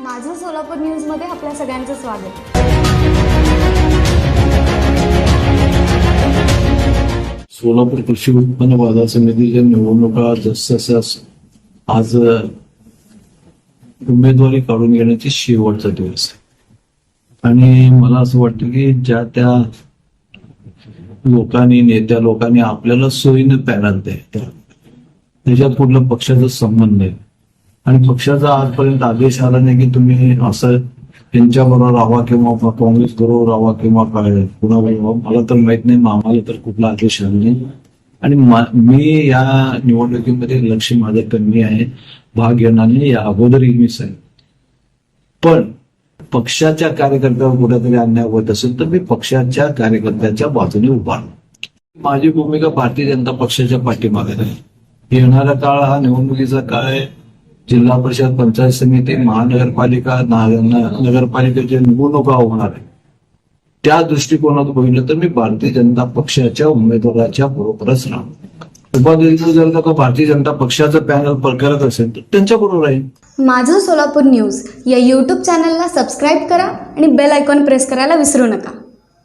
माझं सोलापूर न्यूजमध्ये आपल्या सगळ्यांचं स्वागत. सोलापूर कृषी उत्पन्न बाजार समितीच्या निवडणुका जसजस आज उमेदवारी काढून घेण्याची शेवटचा दिवस आहे. आणि मला असं वाटतं की ज्या त्या लोकांनी नेत्या लोकांनी आपल्याला सोयीनं पॅनल द्यायच्या त्याच्यात कुठलं पक्षाचा संबंध नाही. आणि पक्षाचा आजपर्यंत आदेश आला नाही की तुम्ही असं त्यांच्या बरोबर राहा किंवा काँग्रेस बरोबर राहा किंवा काय कुणाबरोबर मला तर माहीत नाही आम्हाला तर कुठला आदेश आला नाही. आणि मी या निवडणुकीमध्ये लक्ष माझं कमी आहे भाग घेणार नाही या अगोदरही मी आहे पण पक्षाच्या कार्यकर्त्यावर कुठेतरी अन्याय होत असेल तर मी पक्षाच्या कार्यकर्त्याच्या बाजूने उभा माझी भूमिका भारतीय जनता पक्षाच्या पाठीमागे आहे येणारा काळ हा निवडणुकीचा काळ आहे. जिल्हा परिषद पंचायत समिती महानगरपालिका नगरपालिकेचे नगरपालिकेच्या निवडणुका होणार आहे. त्या दृष्टिकोनात बघितलं तर मी भारतीय जनता पक्षाच्या उमेदवाराच्या बरोबरच राहणार उपाध्यक्ष जर का भारतीय जनता पक्षाचं पॅनल करत असेल तर त्यांच्या बरोबर राहील माझं सोलापूर न्यूज या यूट्यूब चॅनलला सबस्क्राईब करा आणि बेल आयकॉन प्रेस करायला विसरू नका.